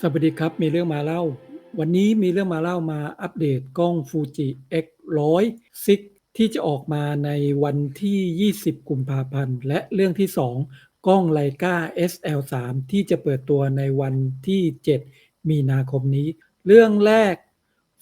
สวัสดีครับ มีเรื่องมาเล่า วันนี้มีเรื่องมาเล่ามาอัปเดตกล้อง Fuji X100 Six ที่จะออกมาในวันที่ 20 กุมภาพันธ์ และเรื่องที่ 2 กล้อง Leica SL3 ที่จะเปิดตัวในวันที่ 7 มีนาคมนี้ เรื่องแรก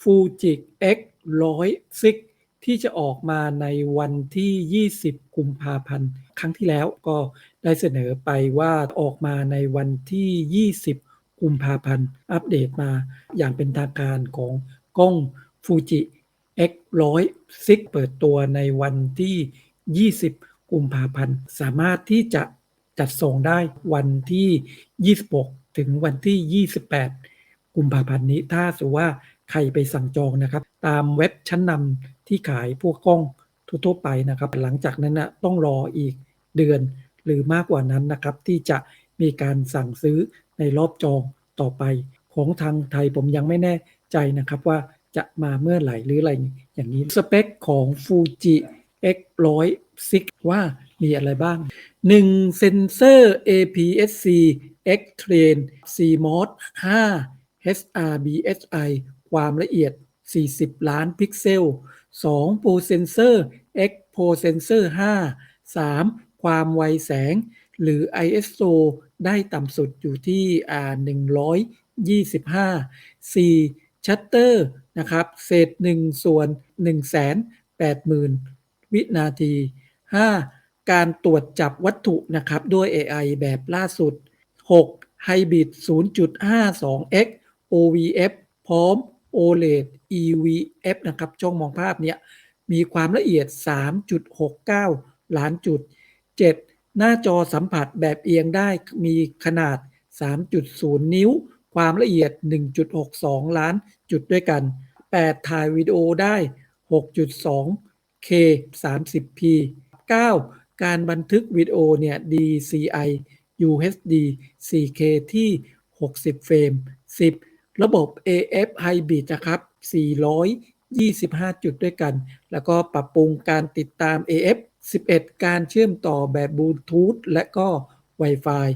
Fuji X100 Six ที่จะออกมาในวันที่ 20 กุมภาพันธ์ ครั้งที่แล้วก็ได้เสนอไปว่าออกมาในวันที่ 20 กุมภาพันธ์ อัปเดตมาอย่างเป็นทางการของกล้อง Fuji X100 Six เปิดตัวในวันที่ 20 กุมภาพันธ์ สามารถที่จะจัดส่งได้วันที่ 26 ถึงวันที่ 28 กุมภาพันธ์นี้ ถ้าสุว่าใครไปสั่งจองนะครับ ตามเว็บชั้นนำที่ขายพวกกล้องทั่วๆไปนะครับ หลังจากนั้นนะต้องรออีกเดือนหรือมากกว่านั้นนะครับที่จะ มีการสั่งซื้อในรอบจองต่อไป ของทางไทยผมยังไม่แน่ใจนะครับว่าจะมาเมื่อไหร่หรืออะไรอย่างนี้ สเปคของ Fuji X100 6ว่ามีอะไรบ้าง 1. เซนเซอร์ APS-C X-Train CMOS 5 HRBSI ความละเอียด 40 ล้านพิกเซล 2. Pro Sensor X Pro Sensor 5 3. ความไวแสง หรือ ISO ได้ต่ำสุดอยู่ที่อ่า125 4. Shutter นะครับเศษ1ส่วน180,000 วินาที 5. การตรวจจับวัตถุนะครับด้วย AI แบบล่าสุด 6. Hybrid 0.52x OVF พร้อม OLED EVF นะครับช่องมองภาพเนี่ยมีความละเอียด 3.69 ล้านจุด 7. หน้าจอสัมผัสแบบเอียงได้มีขนาด 3.0 นิ้ว ความละเอียด 1.62 ล้านจุดด้วยกัน 8. ถ่ายวิดีโอได้ 6.2K 30p 9. การบันทึกวิดีโอเนี่ย DCI UHD 4K ที่ 60 เฟรม 10. ระบบ AF Hybrid นะครับ 425 จุดด้วยกัน แล้วก็ปรับปรุงการติดตาม AF 11 การเชื่อมต่อแบบบลูทูธและก็ Wi-Fi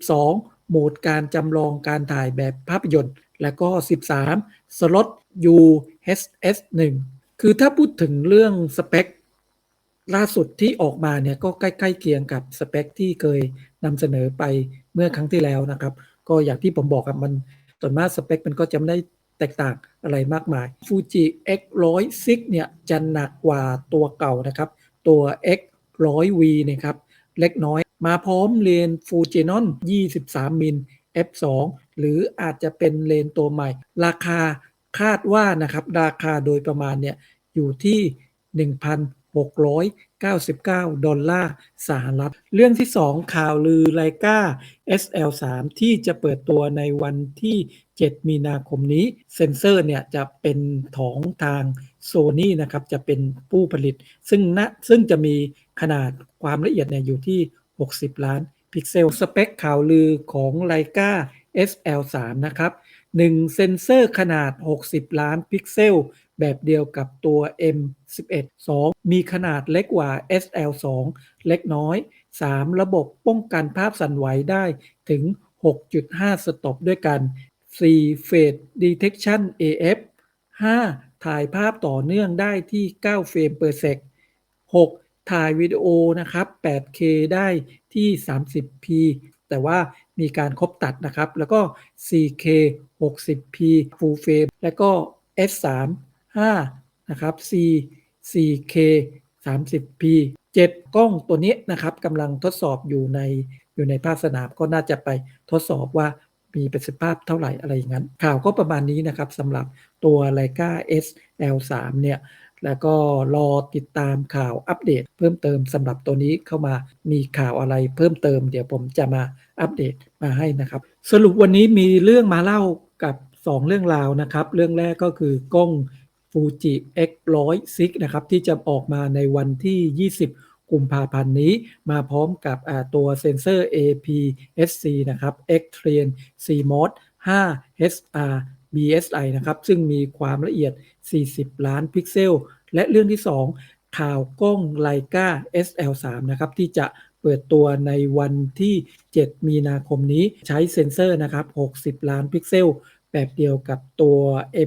12 โหมดการจำลองการถ่ายแบบภาพยนตร์ และก็ 13 สล็อต UHS 1คือถ้าพูดถึงเรื่องสเปคล่าสุดที่ออกมาเนี่ยก็ใกล้ๆเคียงกับสเปคที่เคยนำเสนอไปเมื่อครั้งที่แล้วนะครับ ก็อย่างที่ผมบอกครับมันส่วนมากสเปคมันก็จะไม่ได้แตกต่างอะไรมากมาย Fuji X100 Six เนี่ยจะหนักกว่าตัวเก่านะครับ ตัว X100V นะครับ เล็กน้อย มาพร้อมเลน Fujinon 23 มิล f2 หรืออาจจะเป็นเลนตัวใหม่ ราคาคาดว่านะครับ ราคาโดยประมาณเนี่ยอยู่ที่ 699 ดอลลาร์สหรัฐ เรื่องที่ 2 ข่าวลือไลกา SL3 ที่จะเปิดตัวในวันที่ 7 มีนาคมนี้ เซนเซอร์เนี่ยจะเป็นของทาง Sony นะครับ จะเป็นผู้ผลิต ซึ่งนะซึ่งจะมีขนาดความละเอียดเนี่ยอยู่ที่ 60 ล้านพิกเซล สเปคข่าวลือของ Leica SL3 นะครับ 1 เซนเซอร์ขนาด 60 ล้านพิกเซล แบบเดียวกับตัว M11 2 มีขนาดเล็กกว่า SL2 เล็กน้อย 3 ระบบป้องกันภาพสั่นไหวได้ถึง 6.5 สต็อปด้วยกัน 4 Face Detection AF 5 ถ่ายภาพต่อเนื่องได้ที่ 9 เฟรม per sec 6ถ่ายวิดีโอนะครับ 8K ได้ที่ 30p แต่ว่ามีการครบตัดนะครับ แล้วก็ 4K 60p Full Frame แล้วก็ S3 5นะครับ C 4K 30p 7 กล้องตัวนี้นะครับกำลังทดสอบอยู่ในอยู่ในภาคสนามก็น่าจะไปทดสอบว่ามีประสิทธิภาพเท่าไหร่อะไรอย่างนั้น ข่าวก็ประมาณนี้นะครับสำหรับตัว Leica SL3 เนี่ยแล้วก็รอติดตามข่าวอัปเดต เพิ่มเติมสำหรับตัวนี้เข้ามามีข่าวอะไรเพิ่มเติม เดี๋ยวผมจะมาอัปเดตมาให้นะครับ สรุปวันนี้มีเรื่องมาเล่ากับ 2 เรื่องราวนะครับ เรื่องแรกก็คือกล้อง Fuji X100 Six นะครับที่จะออกมาในวันที่ 20 กุมภาพันธ์นี้ มาพร้อมกับตัวเซนเซอร์ APS-C นะครับ X-Train CMOS 5 HR BSI นะครับ ซึ่งมีความละเอียด 40 ล้านพิกเซล และเรื่องที่ 2 ข่าวกล้อง Leica SL3 นะครับที่จะเปิดตัวในวันที่ 7 มีนาคมนี้ใช้เซ็นเซอร์นะครับ 60 ล้านพิกเซล แบบเดียวกับตัว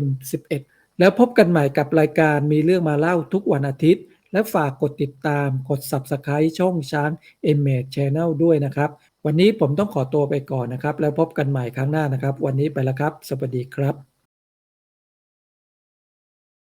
M11 แล้วพบกันใหม่กับรายการมีเรื่องมาเล่าทุกวันอาทิตย์ และฝากกดติดตามกด Subscribe ช่องช้าง m m a g e Channel ด้วยนะครับ วันนี้ผมต้องขอตัวไปก่อนนะครับ แล้วพบกันใหม่ครั้งหน้านะครับ วันนี้ไปแล้วครับ สวัสดีครับ